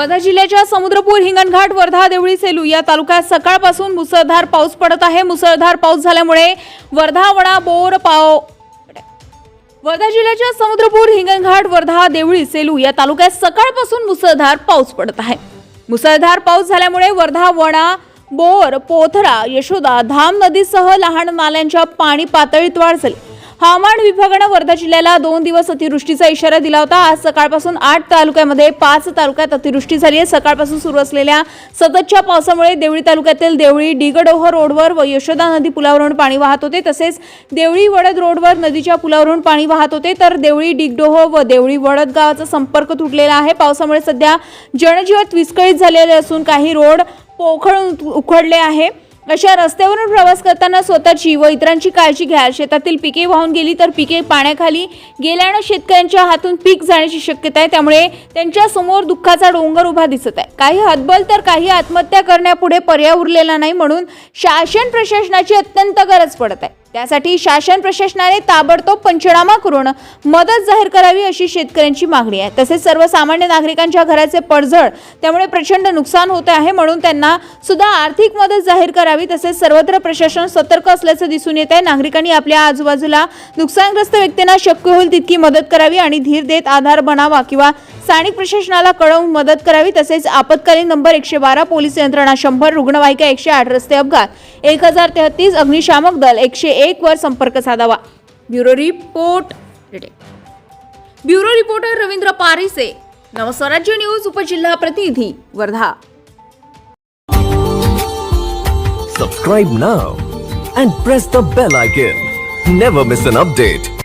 वर्धा जिल्ह्याच्या समुद्रपूर हिंगणघाट वर्धा देवळी सेलू या तालुक्यात सकाळपासून मुसळधार पाऊस पडत आहे. मुसळधार पाऊस झाल्यामुळे वर्धा वडा बोर पाव वर्धा जिल्ह्याच्या समुद्रपूर हिंगणघाट वर्धा देवळी सेलू या तालुक्यात सकाळपासून मुसळधार पाऊस पडत आहे. मुसळधार पाऊस झाल्यामुळे वर्धा वणा बोर पोथरा यशोदा धाम नदीसह लहान नाल्यांच्या पाणी पातळीत वाढ झाली. हवामान विभागानं वर्धा जिल्ह्याला दोन दिवस अतिवृष्टीचा इशारा दिला होता. आज सकाळपासून आठ तालुक्यामध्ये पाच तालुक्यात अतिवृष्टी झाली आहे. सकाळपासून सुरू असलेल्या सततच्या पावसामुळे देवळी तालुक्यातील देवळी डिगडोह रोडवर व यशोदा नदी पुलावरून पाणी वाहत होते. तसेच देवळी वडद रोडवर नदीच्या पुलावरून पाणी वाहत होते. तर देवळी डिगडोह व देवळी वडद गावाचा संपर्क तुटलेला आहे. पावसामुळे सध्या जनजीवन विस्कळीत झालेले असून काही रोड पोखळून उखडले आहे. अशा रस्त्यावरून प्रवास करताना स्वतःची व इतरांची काळजी घ्या शेतातील पिके वाहून गेली तर पिके पाण्याखाली गेल्यानं शेतकऱ्यांच्या हातून पीक जाण्याची शक्यता आहे. त्यामुळे त्यांच्यासमोर दुःखाचा डोंगर उभा दिसत आहे. काही हतबल तर काही आत्महत्या करण्यापुढे पर्याय उरलेला नाही म्हणून शासन प्रशासनाची अत्यंत गरज पडत आहे. त्यासाठी शासन प्रशासनाने ताबडतोब पंचनामा करून मदत जाहीर करावी अशी शेतकऱ्यांची मागणी आहे. तसेच सर्वसामान्य नागरिकांच्या घराचे पडझड त्यामुळे प्रचंड नुकसान होते आहे म्हणून त्यांना सुद्धा आर्थिक मदत जाहीर करावी. तसेच सर्वत्र प्रशासन सतर्क असल्याचं दिसून येत आहे. नागरिकांनी आपल्या आजूबाजूला नुकसानग्रस्त व्यक्तींना शक्य होईल तितकी मदत करावी आणि धीर देत आधार बनावा किंवा स्थानिक प्रशासनाला कळवून मदत करावी तसेच आपत्कालीन नंबर एकशे बारा पोलीस यंत्रणा शंभर रुग्णवाहिका एकशे आठ रस्ते अपघात एक हजार तेहतीस अग्निशामक दल एकशे एक वर संपर्क साधावा bureau report bureau reporter Ravindra Parise Navswarajya news उपजिल्हा प्रतिनिधी Wardha Subscribe now and press the bell icon. Never miss an update.